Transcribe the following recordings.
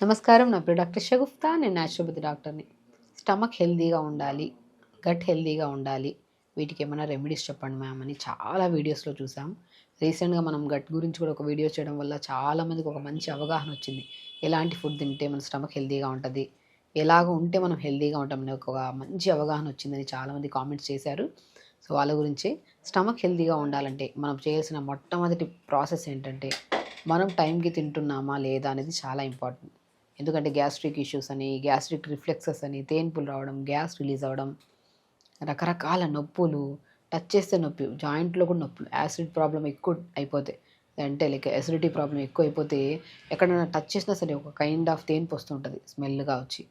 నమస్కారం. నా పేరు డాక్టర్ షగుఫ్తా. నేను న్యాచురోపతి డాక్టర్ని. స్టమక్ హెల్దీగా ఉండాలి గట్ హెల్దీగా ఉండాలి. వీటికి ఏమైనా రెమెడీస్ చెప్పండి మ్యామ్ అని చాలా వీడియోస్లో చూసాం. రీసెంట్గా మనం గట్ గురించి కూడా ఒక వీడియో చేయడం వల్ల చాలామందికి ఒక మంచి అవగాహన వచ్చింది. ఎలాంటి ఫుడ్ తింటే మన స్టమక్ హెల్తీగా ఉంటుంది ఎలాగ ఉంటే మనం హెల్తీగా ఉంటామని ఒక మంచి అవగాహన వచ్చిందని చాలామంది కామెంట్స్ చేశారు. సో వాళ్ళ గురించి స్టమక్ హెల్తీగా ఉండాలంటే మనం చేయాల్సిన మొట్టమొదటి ప్రాసెస్ ఏంటంటే మనం టైంకి తింటున్నామా లేదా అనేది చాలా ఇంపార్టెంట్. ఎందుకంటే గ్యాస్ట్రిక్ ఇష్యూస్ అని గ్యాస్ట్రిక్ రిఫ్లెక్సెస్ అని తేన్పులు రావడం గ్యాస్ రిలీజ్ అవ్వడం రకరకాల నొప్పులు టచ్ చేస్తే నొప్పి జాయింట్లో కూడా నొప్పులు యాసిడ్ ప్రాబ్లం ఎక్కువ అయిపోతే అంటే లైక్ అసిడిటీ ప్రాబ్లం ఎక్కువ అయిపోతే ఎక్కడైనా టచ్ చేసినా సరే ఒక కైండ్ ఆఫ్ తేన్పు వస్తుంటుంది స్మెల్గా వచ్చి.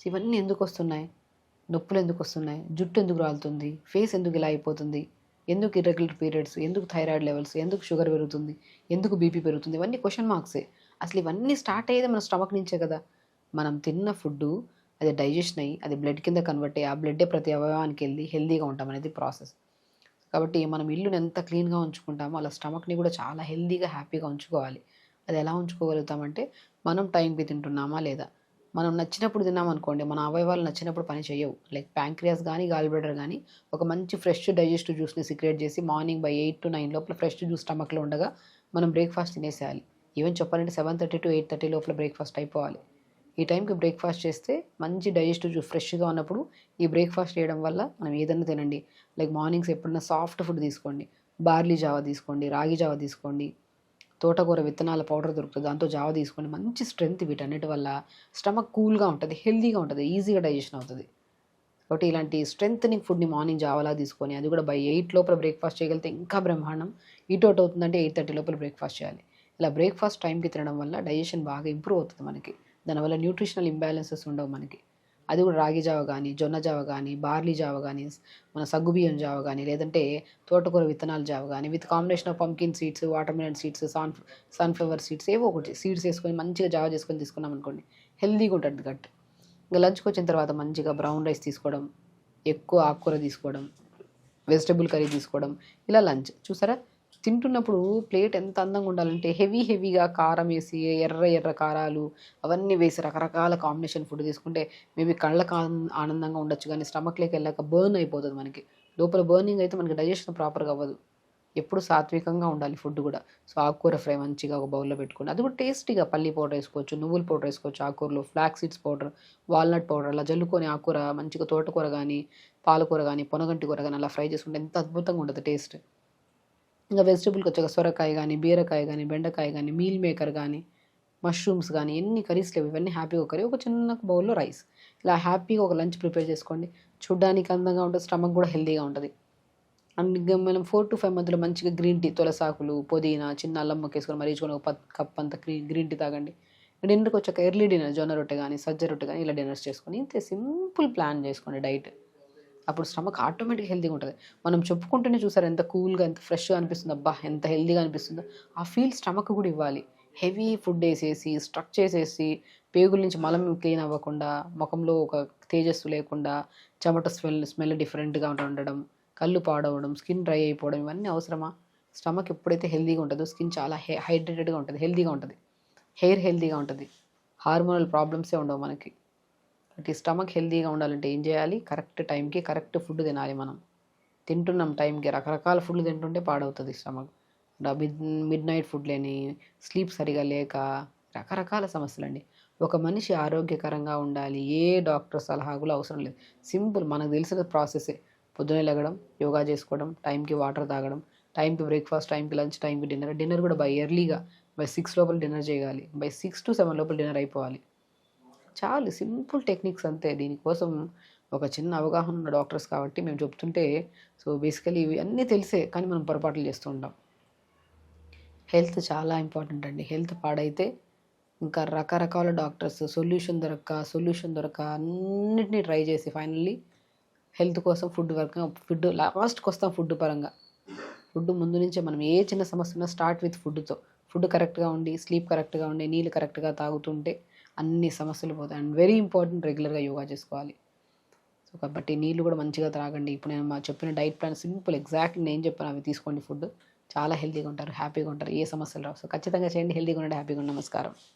సో ఇవన్నీ ఎందుకు వస్తున్నాయి? నొప్పులు ఎందుకు వస్తున్నాయి? జుట్టు ఎందుకు రాలుతుంది? ఫేస్ ఎందుకు ఇలా అయిపోతుంది? ఎందుకు ఇర్రెగ్యులర్ పీరియడ్స్? ఎందుకు థైరాయిడ్ లెవెల్స్? ఎందుకు షుగర్ పెరుగుతుంది? ఎందుకు బీపీ పెరుగుతుంది? ఇవన్నీ క్వశ్చన్ మార్క్సే. అసలు ఇవన్నీ స్టార్ట్ అయ్యేది మన స్టమక్ నుంచే కదా. మనం తిన్న ఫుడ్ అది డైజెషన్ అయ్యి అది బ్లడ్ కింద కన్వర్ట్ అయ్యి ఆ బ్లడ్డే ప్రతి అవయవానికి వెళ్ళి హెల్దీగా ఉంటాం అనేది ప్రాసెస్. కాబట్టి మనం ఇల్లుని ఎంత క్లీన్గా ఉంచుకుంటామో అలా స్టమక్ని కూడా చాలా హెల్దీగా హ్యాపీగా ఉంచుకోవాలి. అది ఎలా ఉంచుకోగలుగుతామంటే మనం టైంకి తింటున్నామా లేదా? మనం నచ్చినప్పుడు తిన్నాం అనుకోండి మన అవయవాలు నచ్చినప్పుడు పని చేయవు. లైక్ ప్యాంక్రియాస్ కానీ గాల్బ్లడర్ కానీ ఒక మంచి ఫ్రెష్ డైజెస్టివ్ జ్యూస్ని సిక్రియేట్ చేసి morning by eight to nine లోపల ఫ్రెష్ జ్యూస్ స్టమక్లో ఉండగా మనం బ్రేక్ఫాస్ట్ తినేసేయాలి. ఈవెన్ చెప్పాలంటే seven thirty to eight thirty లోపల బ్రేక్ఫాస్ట్ అయిపోవాలి. ఈ టైంకి బ్రేక్ఫాస్ట్ చేస్తే మంచి డైజెస్టివ్ ఫ్రెష్గా ఉన్నప్పుడు ఈ బ్రేక్ఫాస్ట్ చేయడం వల్ల మనం ఏదైనా తినండి. లైక్ మార్నింగ్స్ ఎప్పుడైనా సాఫ్ట్ ఫుడ్ తీసుకోండి. బార్లీ జావా తీసుకోండి రాగి జావా తీసుకోండి తోటకూర విత్తనాల పౌడర్ దొరుకుతుంది దాంతో జావ తీసుకోండి. మంచి స్ట్రెంగ్త్ వీటన్నిటి వల్ల స్టమక్ కూల్గా ఉంటుంది హెల్దీగా ఉంటుంది ఈజీగా డైజెషన్ అవుతుంది. కాబట్టి ఇలాంటి స్ట్రెంగ్త్నింగ్ ఫుడ్ని మార్నింగ్ జావలా తీసుకొని అది కూడా బై ఎయిట్ లోపల బ్రేక్ఫాస్ట్ చేయగలిగితే ఇంకా బ్రహ్మాండం. ఇటు అవుట్ అవుతుందంటే ఎయిట్ థర్టీ లోపల బ్రేక్ఫాస్ట్ చేయాలి. ఇలా బ్రేక్ఫాస్ట్ టైంకి తినడం వల్ల డైజెషన్ బాగా ఇంప్రూవ్ అవుతుంది మనకి. దానివల్ల న్యూట్రిషనల్ ఇంబ్యాలెన్సెస్ ఉండవు మనకి. అది కూడా రాగి జావ కానీ జొన్న జావ కానీ బార్లీ జావ కానీ మన సగ్గుబియ్యం జావ కానీ లేదంటే తోటకూర విత్తనాల జావ కానీ with combination of pumpkin seeds watermelon seeds sun sunflower seeds ఏవో ఒకటి సీడ్స్ వేసుకొని మంచిగా జావ చేసుకొని తీసుకున్నాం అనుకోండి హెల్దీగా ఉంటుంది గట్ ఇంకా లంచ్కి వచ్చిన తర్వాత మంచిగా బ్రౌన్ రైస్ తీసుకోవడం ఎక్కువ ఆకుకూర తీసుకోవడం వెజిటబుల్ కర్రీ తీసుకోవడం ఇలా లంచ్ చూసారా? తింటున్నప్పుడు ప్లేట్ ఎంత అందంగా ఉండాలంటే హెవీ హెవీగా కారం వేసి ఎర్ర ఎర్ర కారాలు అవన్నీ వేసి రకరకాల కాంబినేషన్ ఫుడ్ తీసుకుంటే మేబీ కళ్ళకు ఆనందంగా ఉండొచ్చు కానీ స్టమక్లోకి వెళ్ళాక బర్న్ అయిపోతుంది మనకి. లోపల బర్నింగ్ అయితే మనకి డైజెషన్ ప్రాపర్గా అవ్వదు. ఎప్పుడు సాత్వికంగా ఉండాలి ఫుడ్ కూడా. సో ఆకుకూర ఫ్రై మంచిగా ఒక బౌల్లో పెట్టుకోండి. అది కూడా టేస్టీగా పల్లి పౌడర్ వేసుకోవచ్చు నువ్వుల పౌడర్ వేసుకోవచ్చు ఆకుకూరలో flax seeds powder walnut powder అలా జల్లుకొని ఆకుకూర మంచిగా తోటకూర కానీ పాలకూర కానీ పొనగంటి కూర కానీ అలా ఫ్రై చేసుకుంటే ఎంత అద్భుతంగా ఉంటుంది టేస్ట్. ఇంకా వెజిటబుల్కి వచ్చాక సొరకాయ కానీ బీరకాయ కానీ బెండకాయ కానీ మీల్ మేకర్ కానీ మష్రూమ్స్ కానీ ఎన్ని కర్రీస్ లేవు. ఇవన్నీ హ్యాపీగా ఒక కర్రీ ఒక చిన్న బౌల్లో రైస్ ఇలా హ్యాపీగా ఒక లంచ్ ప్రిపేర్ చేసుకోండి. చూడ్డానికి అందంగా ఉంటుంది స్టమక్ కూడా హెల్తీగా ఉంటుంది. అండ్ ఇంకా మనం ఫోర్ టు ఫైవ్ మధ్యలో మంచిగా గ్రీన్ టీ తులసాకులు పుదీనా చిన్న అల్లం మొక్కేసుకొని మరీచుకొని ఒక పత్ కప్ అంత గ్రీన్ గ్రీన్ టీ తాగండి. డిన్నర్కి వచ్చాక ఎర్లీ డిన్నర్ జొన్న రొట్టె కానీ సజ్జ రొట్టె కానీ ఇలా డిన్నర్స్ చేసుకొని ఇంతే సింపుల్ ప్లాన్ చేసుకోండి డైట్ అప్పుడు స్టమక్ ఆటోమేటిక్గా హెల్తీగా ఉంటుంది. మనం చెప్పుకుంటూనే చూసారు ఎంత కూల్గా ఎంత ఫ్రెష్గా అనిపిస్తుంది. అబ్బా ఎంత హెల్తీగా అనిపిస్తుందో. ఆ ఫీల్ స్టమక్ కూడా ఇవ్వాలి. హెవీ ఫుడ్ వేసేసి స్ట్రక్ చేసేసి పేగుల నుంచి మలం క్లీన్ అవ్వకుండా ముఖంలో ఒక తేజస్సు లేకుండా చెమట స్మెల్ స్మెల్ డిఫరెంట్గా ఉండడం కళ్ళు పాడవడం స్కిన్ డ్రై అయిపోవడం ఇవన్నీ అవసరమా? స్టమక్ ఎప్పుడైతే హెల్తీగా ఉంటుందో స్కిన్ చాలా హై హైడ్రేటెడ్గా ఉంటుంది హెల్తీగా ఉంటుంది. హెయిర్ హెల్తీగా ఉంటుంది. హార్మోనల్ ప్రాబ్లమ్సే ఉండవు మనకి. కాబట్టి స్టమక్ హెల్తీగా ఉండాలంటే ఏం చేయాలి? కరెక్ట్ టైంకి కరెక్ట్ ఫుడ్ తినాలి మనం. తింటున్నాం టైంకి రకరకాల ఫుడ్లు తింటుంటే పాడవుతుంది stomach. Mid mid night food లేని స్లీప్ సరిగా లేక రకరకాల సమస్యలండి. ఒక మనిషి ఆరోగ్యకరంగా ఉండాలి ఏ డాక్టర్ సలహా కూడా అవసరం లేదు. సింపుల్ మనకు తెలిసిన ప్రాసెసే. పొద్దునే లెగడం యోగా చేసుకోవడం టైంకి వాటర్ తాగడం టైంకి బ్రేక్ఫాస్ట్ టైంకి లంచ్ టైంకి డిన్నర్. డిన్నర్ కూడా బై ఎర్లీగా బై సిక్స్ లోపల డిన్నర్ చేయాలి. బై సిక్స్ టు సెవెన్ లోపల డిన్నర్ అయిపోవాలి. చాలు సింపుల్ టెక్నిక్స్ అంతే. దీనికోసం ఒక చిన్న అవగాహన ఉన్న డాక్టర్స్ కాబట్టి మేము చెప్తుంటే సో బేసికలీ ఇవి అన్నీ తెలిసే కానీ మనం పొరపాట్లు చేస్తూ ఉంటాం హెల్త్ చాలా ఇంపార్టెంట్ అండి. హెల్త్ పాడైతే ఇంకా రకరకాల డాక్టర్స్ సొల్యూషన్ దొరక్క సొల్యూషన్ దొరక్క అన్నిటినీ ట్రై చేసి ఫైనల్లీ హెల్త్ కోసం ఫుడ్ వరకు ఫుడ్ లాస్ట్కి వస్తాం ఫుడ్ పరంగా. ఫుడ్ ముందు నుంచే మనం ఏ చిన్న సమస్య ఉన్నా స్టార్ట్ విత్ ఫుడ్తో. ఫుడ్ కరెక్ట్గా ఉండి స్లీప్ కరెక్ట్గా ఉండి నీళ్ళు కరెక్ట్గా తాగుతుంటే అన్ని సమస్యలు పోతాయి. అండ్ వెరీ ఇంపార్టెంట్ రెగ్యులర్గా యోగా చేసుకోవాలి. సో కాబట్టి నీళ్ళు కూడా మంచిగా త్రాగండి. ఇప్పుడు నేను మా చెప్పిన డైట్ ప్లాన్ సింపుల్ ఎగ్జాక్ట్ నేను చెప్పాను. అవి తీసుకోండి ఫుడ్ చాలా హెల్తీగా ఉంటారు హ్యాపీగా ఉంటారు. ఏ సమస్యలు రావు. సో ఖచ్చితంగా చేయండి. హెల్తీగా ఉండండి హ్యాపీగా ఉండండి. నమస్కారం.